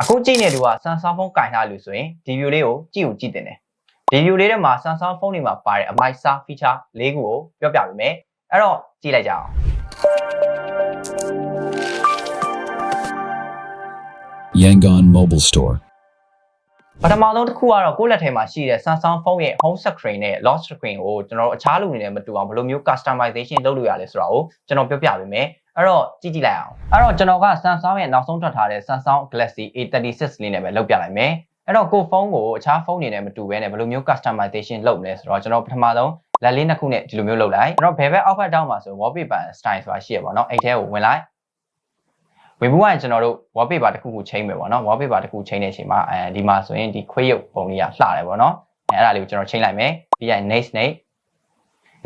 အခုကြည့်နေသူက Samsung ဖုန်းကင်ထားလို့ဆိုရင်ဒီ view လေးကိုကြည့်ကိုကြည့်တင်တယ်ဒီ view လေးထဲမှာ Samsung ဖုန်းတွေမှာပါတဲ့အမိုက်စား feature ၄ခုကိုပြောပြပေးမယ်အဲ့တော့ကြည့်လိုက်ကြအောင် Yangon Mobile Store. ပထမဆုံးတစ်ခုကတော့ကိုယ့်လက်ထဲမှာရှိတဲ့ Samsung ဖုန်းရဲ့ home screen နဲ့ lock screen ကိုကျွန်တော်တို့အခြားလူတွေနဲ့မတူအောင်ဘယ်လိုမျိုး customization လုပ်လို့ရလဲဆိုတာကိုကျွန်တော်ပြောပြပေးမယ်အဲ့တော့ကြည့်ကြည့်လိုက်အောင်အဲ့တော့ကျွန်တော်က Samsung ရဲ့နောက်ဆုံးထွက်ထားတဲ့ Samsung Galaxy A36 လေးနဲ့ပဲလုပ်ပြလိုက်မယ်အဲ့တော့ကိုယ့်ဖုန်းကိုအခြားဖုန်းတွေနဲ့မတူဘဲနဲ့ဘယ်လိုမျိုး customization လုပ်မလဲဆိုတော့ကျွန်တော်ပထမဆုံးလက်လေးနှစ်ခုနဲ့ဒီလိုမျိုးလုပ်လိုက်ကျွန်တော်ဘယ်ဘက်အောက်ဘက်တောင်းမှာဆို wallpaper style ဆိုတာရှိရပါတော့အဲ့ထဲကိုဝင်လိုက် ဝင်ဘူးကကျွန်တော်တို့ wallpaper တစ်ခုခုချိန်မယ်ပေါ့နော် wallpaper တစ်ခုချိန်တဲ့အချိန်မှာအဲဒီမှာဆိုရင်ဒီခွေးရုပ်ပုံလေးကလှတယ်ပေါ့နော်အဲအဲ့ဒါလေးကိုကျွန်တော်ချိန်လိုက်မယ်ပြီးရင် next next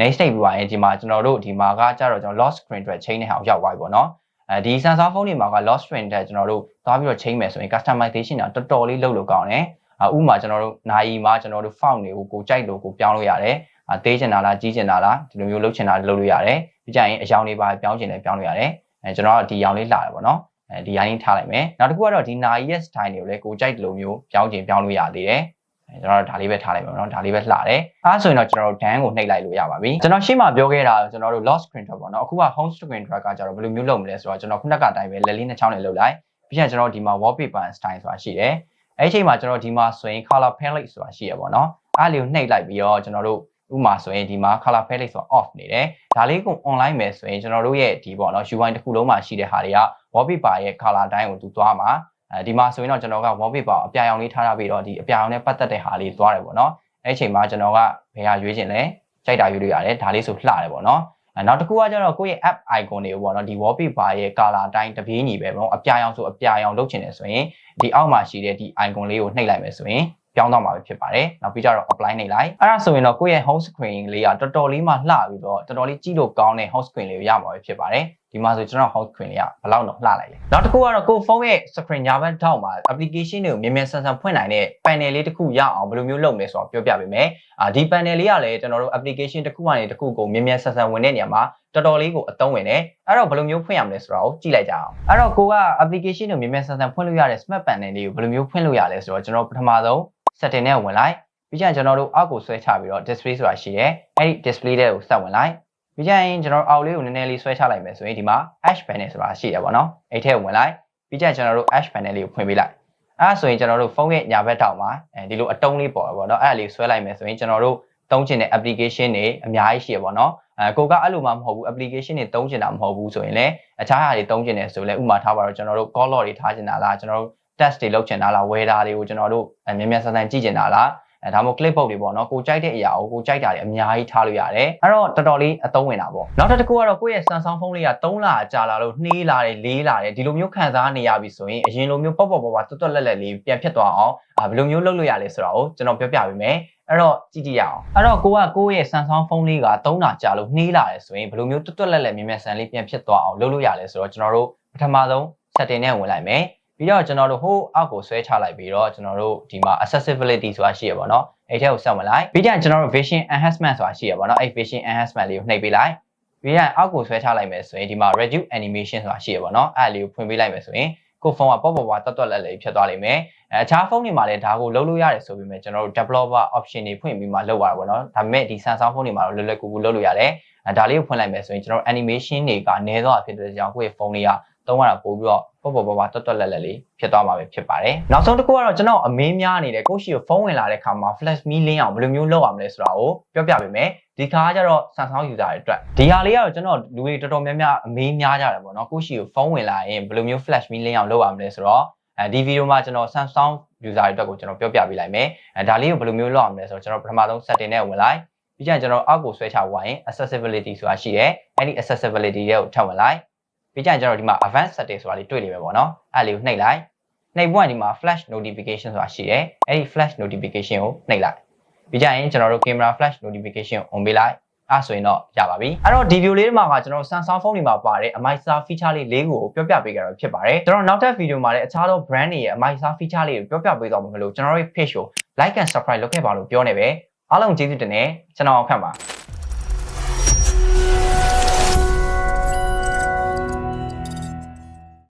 next state ပြီးပါရင်ဒီမှာကျွန်တော်တို့ဒီမှာကကြတော့ကျွန်တော် lost screen အတွက်ချိန်တဲ့ဟာကိုရောက်သွားပြီပေါ့နော်အဲဒီ Samsung ဖုန်းတွေမှာက lost screen တဲ့ကျွန်တော်တို့သွားပြီးတော့ချိန်မယ်ဆိုရင် customization ကတော်တော်လေးလုပ်လို့ကောင်းတယ်အဥမာကျွန်တော်တို့နိုင်မှာကျွန်တော်တို့ font တွေကိုကိုကြိုက်လို့ကိုပြောင်းလို့ရတယ်အသေးချင်တာလားကြီးချင်တာလားဒီလိုမျိုးလုပ်ချင်တာလုပ်လို့ရတယ်ပြီးကြရင်အယောင်တွေပါပြောင်းချင်တယ်ပြောင်းလို့ရတယ် အဲကျွန်တော်ကဒီယောင်လေးလာတယ်ပေါ့နော်အဲဒီရိုင်းထားလိုက်မယ်နောက်တစ်ခုကတော့ဒီနာရီရဲ့ style တွေကိုလည်းကိုကြိုက်တယ်လို့မျိုးပြောင်းချင်ပြောင်းလို့ရသေးတယ်အဲကျွန်တော်တို့ဒါလေးပဲထားလိုက်ပါမယ်နော်ဒါလေးပဲလှတယ်အဲဆိုရင်တော့ကျွန်တော်တို့ dan ကိုနှိပ်လိုက်လို့ရပါပြီကျွန်တော်ရှင်းမှာပြောခဲ့တာကျွန်တော်တို့ lost screen drop ပေါ့နော်အခုက home screen drop ကကြတော့ဘယ်လိုမျိုးလုပ်မလဲဆိုတော့ကျွန်တော်ခုနကအတိုင်းပဲလက်လေးနှစ်ချောင်းနဲ့လုပ်လိုက်ပြီးရင်ကျွန်တော်ဒီမှာ wallpaper style ဆိုတာရှိတယ်အဲ့ဒီအချိန်မှာကျွန်တော်ဒီမှာဆိုရင် color palette ဆိုတာရှိရပါတော့အဲ့လေးကိုနှိပ်လိုက်ပြီးတော့ကျွန်တော်တို့ ဥမာဆိုရင်ဒီမှာ color palette ဆိုတာ off နေတယ်ဒါလေးကို online မယ်ဆိုရင်ကျွန်တော်တို့ရဲ့ဒီပေါ့နော် UI တစ်ခုလုံးမှာရှိတဲ့ဟာတွေက wallpaper ရဲ့ color တိုင်းကိုသူသွားမှာအဲဒီမှာဆိုရင်တော့ကျွန်တော်က wallpaper အပြာရောင်လေးထားထားပြီးတော့ဒီအပြာရောင်နဲ့ပတ်သက်တဲ့ဟာလေးသွားတယ်ပေါ့နော်အဲ့ဒီအချိန်မှာကျွန်တော်ကဘယ်ဟာရွေးချင်လဲကြိုက်တာရွေးလို့ရတယ်ဒါလေးဆိုလှတယ်ပေါ့နော်အဲနောက်တစ်ခုကကျတော့ကိုယ့်ရဲ့ app icon တွေကိုပေါ့နော်ဒီ wallpaper ရဲ့ color အတိုင်းတပြေးညီပဲပေါ့အပြာရောင်ဆိုအပြာရောင်လုပ်ချင်တယ်ဆိုရင်ဒီအောက်မှာရှိတဲ့ဒီ icon လေးကိုနှိပ်လိုက်မယ်ဆိုရင် ပြောင်းတော့မှာပဲဖြစ်ပါတယ်။နောက်ပြီးကြတော့ apply နှိပ်လိုက်။အဲ့ဒါဆိုရင်တော့ကိုယ့်ရဲ့ home screen လေးကတော်တော်လေးမှလှပြီးတော့တော်တော်လေးကြည့်လို့ကောင်းတဲ့ home screen လေးကိုရမှာပဲဖြစ်ပါတယ်။ဒီမှာဆိုကျွန်တော် home screen လေးကဘယ်လောက်တော့လှလိုက်လဲ။နောက်တစ်ခုကတော့ကိုယ့်ဖုန်းရဲ့ screen ညာဘက်ထောက်မှာ application တွေကိုမြန်မြန်ဆန်ဆန်ဖွင့်နိုင်တဲ့ panel လေးတစ်ခုရအောင်ဘယ်လိုမျိုးလုပ်မလဲဆိုတော့ပြောပြပေးမယ်။အာဒီ panel လေးကလည်းကျွန်တော်တို့ application တစ်ခုကနေတစ်ခုကိုမြန်မြန်ဆန်ဆန်ဝင်တဲ့နေရာမှာတော်တော်လေးကိုအသုံးဝင်တယ်အဲ့တော့ဘယ်လိုမျိုးဖွင့်ရမလဲဆိုတာကိုကြည့်လိုက်ကြအောင်အဲ့တော့ကိုက application ကိုမြန်မြန်ဆန်ဆန်ဖွင့်လို့ရတဲ့ smart panel လေးကိုဘယ်လိုမျိုးဖွင့်လို့ရလဲဆိုတော့ကျွန်တော်ပထမဆုံး setting နဲ့ဝင်လိုက်ပြီးကြရင်ကျွန်တော်တို့အောက်ကိုဆွဲချပြီးတော့ display ဆိုတာရှိတယ်အဲ့ဒီ display တဲ့ကိုဆက်ဝင်လိုက် ပြီးကြရင်ကျွန်တော်တို့အောက်လေးကိုနည်းနည်းလေးဆွဲချလိုက်မယ်ဆိုရင်ဒီမှာ hash panel ဆိုတာရှိတယ်ပေါ့နော်အဲ့ထဲကိုဝင်လိုက်ပြီးကြရင်ကျွန်တော်တို့ hash panel လေးကိုဖွင့်ပေးလိုက်အဲ့ဒါဆိုရင်ကျွန်တော်တို့ဖုန်းရဲ့ညာဘက်တောက်မှာအဲဒီလိုအတုံးလေးပေါ်ပေါ့နော်အဲ့ဒါလေးဆွဲလိုက်မယ်ဆိုရင်ကျွန်တော်တို့သုံးချင်တဲ့ application တွေအများကြီးရှိရပေါ့နော်အဲကိုကအဲ့လိုမှမဟုတ်ဘူး application တွေသုံးချင်တာမဟုတ်ဘူးဆိုရင်လည်းအခြားဟာတွေသုံးချင်တယ်ဆိုလည်းဥပမာထားပါတော့ကျွန်တော်တို့ call log တွေထားချင်တာလားကျွန်တော်တို့ test တွေလုပ်ချင်တာလား weather တွေကိုကျွန်တော်တို့မြန်မြန်ဆန်ဆန်ကြည့်ချင်တာလား အဲဒါမှမဟုတ် clipboard တွေပေါ့နော်ကိုကြိုက်တဲ့အရာကိုကိုကြိုက်တာတွေအများကြီးထားလို့ရတယ်အဲ့တော့တော်တော်လေးအသုံးဝင်တာပေါ့နောက်တစ်ခုကတော့ကိုယ့်ရဲ့ Samsung ဖုန်းလေးက3လကြာလာလို့နှေးလာတယ်လေးလာတယ်ဒီလိုမျိုးခံစားနေရပြီဆိုရင်အရင်လိုမျိုးပေါ့ပေါ့ပေါ့ပေါ့တွတ်တွတ်လက်လက်လေးပြန်ဖြစ်သွားအောင်ဘယ်လိုမျိုးလုပ်လို့ရလဲဆိုတာကိုကျွန်တော်ပြောပြပေးမယ်အဲ့တော့ကြည့်ကြည့်ရအောင်အဲ့တော့ကိုကကိုယ့်ရဲ့ Samsung ဖုန်းလေးက3လကြာလို့နှေးလာတယ်ဆိုရင်ဘယ်လိုမျိုးတွတ်တွတ်လက်လက်မြင်မြန်ဆန်လေးပြန်ဖြစ်သွားအောင်လုပ်လို့ရလဲဆိုတော့ကျွန်တော်တို့ပထမဆုံး setting နဲ့ဝင်လိုက်မယ် ပြီးတော့ကျွန်တော်တို့ဟိုအောက်ကိုဆွဲချလိုက်ပြီးတော့ကျွန်တော်တို့ဒီမှာ accessibility ဆိုတာရှိရပါတော့အဲ့ထဲကိုဆက်ဝင်လိုက်ပြီးကြရင်ကျွန်တော်တို့ vision enhancement ဆိုတာရှိရပါတော့အဲ့ vision enhancement လေးကိုနှိပ်ပေးလိုက်ပြီးရင်အောက်ကိုဆွဲချလိုက်မယ်ဆိုရင်ဒီမှာ reduce animation ဆိုတာရှိရပါတော့အဲ့လေးကိုဖွင့်ပေးလိုက်မယ်ဆိုရင်ကိုဖုန်းကပေါ့ပေါ့ပွားတွတ်တွတ်လက်လက်ဖြစ်သွားလိမ့်မယ်အဲအခြားဖုန်းတွေမှာလည်းဒါကိုလုပ်လို့ရတယ်ဆိုပေမဲ့ကျွန်တော်တို့ developer option တွေဖွင့်ပြီးမှလုပ်ရတာပေါ့နော်ဒါပေမဲ့ဒီ Samsung ဖုန်းတွေမှာတော့လွယ်လွယ်ကူကူလုပ်လို့ရတယ်အဲဒါလေးကိုဖွင့်လိုက်မယ်ဆိုရင်ကျွန်တော် animation တွေကနည်းတော့ဖြစ်တဲ့ကြောင့်ကိုယ့်ရဲ့ဖုန်းလေးက သုံးရတာပို့ပြီးတော့ပေါ့ပေါ့ပွားပွားတွတ်တွတ်လက်လက်လေးဖြစ်သွားမှာပဲဖြစ်ပါတယ်နောက်ဆုံးတစ်ခုကတော့ကျွန်တော်အမေးများနေတဲ့ကိုရှိကိုဖုန်းဝင်လာတဲ့ခါမှာ flash me လင်းအောင်ဘယ်လိုမျိုးလုပ်ရမလဲဆိုတာကိုပြောပြပေးမယ်ဒီခါကျတော့ Samsung user တွေအတွက်ဒီဟာလေးကတော့ကျွန်တော်လူတွေတော်တော်များများအမေးများကြတယ်ပေါ့နော်ကိုရှိကိုဖုန်းဝင်လာရင်ဘယ်လိုမျိုး flash me လင်းအောင်လုပ်ရမလဲဆိုတော့အဲဒီဗီဒီယိုမှာကျွန်တော် Samsung user တွေအတွက်ကိုကျွန်တော်ပြောပြပေးလိုက်မယ်အဲဒါလေးကိုဘယ်လိုမျိုးလုပ်ရမလဲဆိုတော့ကျွန်တော်ပထမဆုံး setting နဲ့ဝင်လိုက်ပြီးကြရင်ကျွန်တော်အောက်ကိုဆွဲချဝိုင်း accessibility ဆိုတာရှိတယ်အဲ့ဒီ accessibility တွေကိုထပ်ဝင်လိုက် ပြီးကြရင်ကျွန်တော်ဒီမှာ advanced setting ဆိုတာလေးတွေ့နေမယ်ပေါ့နော်အဲ့လေးကိုနှိပ်လိုက်နှိပ်ပွင့်ဒီမှာ flash notification ဆိုတာရှိတယ်အဲ့ဒီ flash notification ကိုနှိပ်လိုက်ပြီးကြရင်ကျွန်တော်တို့ camera flash notification ကို on ပေးလိုက်အဲ့ဆိုရင်တော့ရပါပြီအဲ့တော့ဒီ video လေးမှာကကျွန်တော် Samsung ဖုန်းတွေမှာပါတဲ့အမိုက်စား feature လေး၄ခုကိုပြောပြပေးကြတော့ဖြစ်ပါတယ်ကျွန်တော်နောက်ထပ် video မှာလည်းအခြားသော brand တွေရဲ့အမိုက်စား feature လေးကိုပြောပြပေးသွားမှာမလို့ကျွန်တော်တို့ page ကို like and subscribe လုပ်ခဲ့ပါလို့ပြောနေပဲအားလုံးကျေးဇူးတင်နေကျွန်တော်အောင်ခန့်ပါ